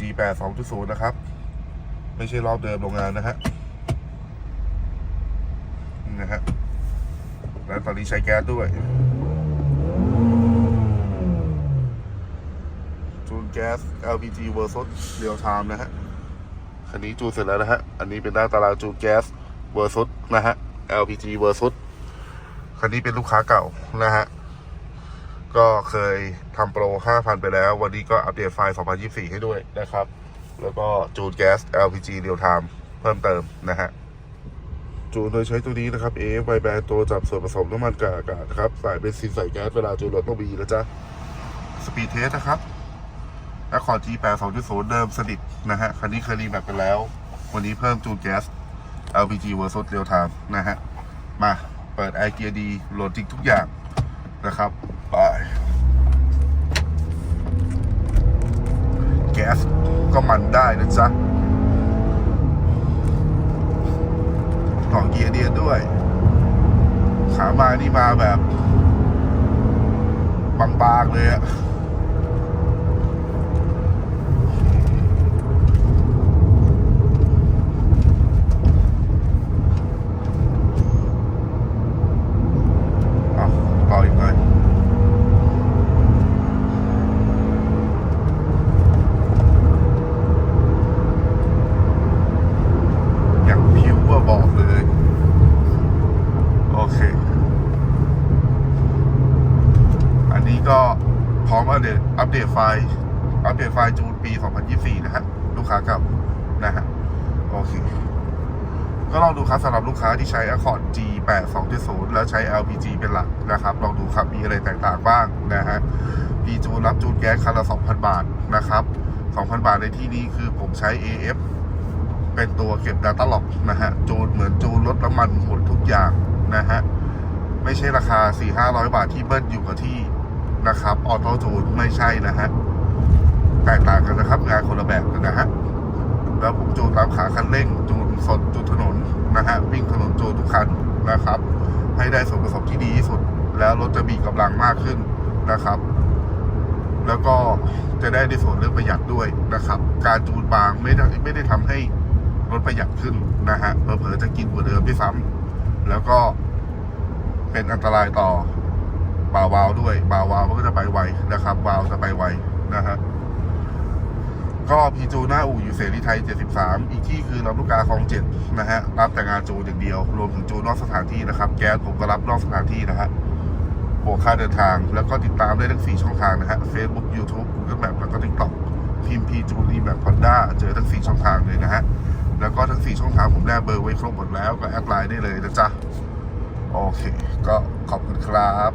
G8 2.0 นะครับ ไม่ใช่รอบเดิมโรงงานนะฮะนะฮะและตอนนี้ใช้แก๊สด้วยจูนแก๊ส LPG versus real time นะฮะ คันนี้จูนเสร็จแล้วนะฮะ อันนี้เป็นหน้าตารางจูนแก๊ส versus นะฮะ LPG versus คันนี้เป็นลูกค้าเก่านะฮะ ก็เคยทำโปร 5,000 ไปแล้ว วันนี้ก็อัปเดตไฟล์ 2024 ให้ด้วยนะครับ แล้วก็จูนแก๊ส LPG real time เพิ่มเติมนะฮะ จูนโดยใช้ตัวนี้นะครับ AF ไบแบนตัวจับส่วนผสมน้ำมันกับอากาศครับใส่เป็นซินใส่แก๊สเวลาจูนรถต้องมีนะจ๊ะ สปีดเทสนะครับแอคคอร์ด G8 2.0 เดิมสนิทนะฮะ คันนี้เคยรีแมปไปแล้ว วันนี้เพิ่มจูนแก๊ส LPG versus real time นะฮะ มาเปิดไอเกียดีโหลดจริงทุกอย่างนะครับ ไป แก๊สก็มันได้นะจ๊ะต่อเกียร์เดียด้วย ขามานี่มาแบบ บางๆเลยอะต่ออีกหน่อยอย่างพิวว่า บอกเลย โอเค อันนี้ก็พร้อมอัปเดตอัปเดตไฟล์อัปเดตไฟล์จูนปี 2024 นะฮะ ลูกค้าเกับนะฮะ โอเค ก็ลองดูครับสำหรับลูกค้าที่ใช้ Accord G8 2.0 แล้วใช้ LPG เป็นหลักนะครับ ลองดูครับ มีอะไรแตกต่างบ้างนะฮะปีจูนรับจูนแก๊สคันละ 2,000 บาทนะครับ 2,000 บาทในที่นี้คือผมใช้ AF เป็นตัวเก็บ Data Log นะฮะ จูนเหมือนจูนลดน้ำมันหมดทุกอย่างนะฮะ ไม่ใช่ราคา 4-500 บาทที่เบิ้ลอยู่กับที่นะครับ ออโต้จูนไม่ใช่นะฮะ แตกต่างกันนะครับ งานคนละแบบกันนะฮะ แล้วผมจูนตามขาคันเร่ง จูนสดจูนถนนนะฮะ วิ่งถนนจูนทุกคันนะครับ ให้ได้ส่วนผสมที่ดีที่สุด แล้วรถจะมีกำลังมากขึ้นนะครับแล้วก็จะได้ในส่วนเรื่องประหยัดด้วยนะครับ การจูนบางไม่ได้ไม่ได้ทำให้ รถประหยัดขึ้นนะฮะเผลอๆจะกินกว่าเดิมด้วยซ้ำแล้วก็เป็นอันตรายต่อบาวาวด้วยบาวาวมันก็จะไปไวนะครับวาวจะไปไวนะฮะก็พีจูหน้าอู่อยู่เสรีไทย 73 อีกที่คือลำลูกกาคลองเจ็ดนะฮะรับแต่งานจูอย่างเดียว รวมถึงจูนอกสถานที่นะครับ แก๊สผมก็รับนอกสถานที่นะฮะบวกค่าเดินทาง แล้วก็ติดตามได้ทั้ง 4 ช่องทางนะฮะ Facebook YouTube Google Map แล้วก็ TikTok พิมพ์พีจูนีแบบพอนด้าเจอทั้ง 4 ช่องทางเลยนะฮะ แล้วก็ทั้ง 4 ช่องทางผมแนบเบอร์ไว้ครบหมดแล้วก็แอดไลน์ได้เลยนะจ๊ะ โอเค ก็ขอบคุณครับ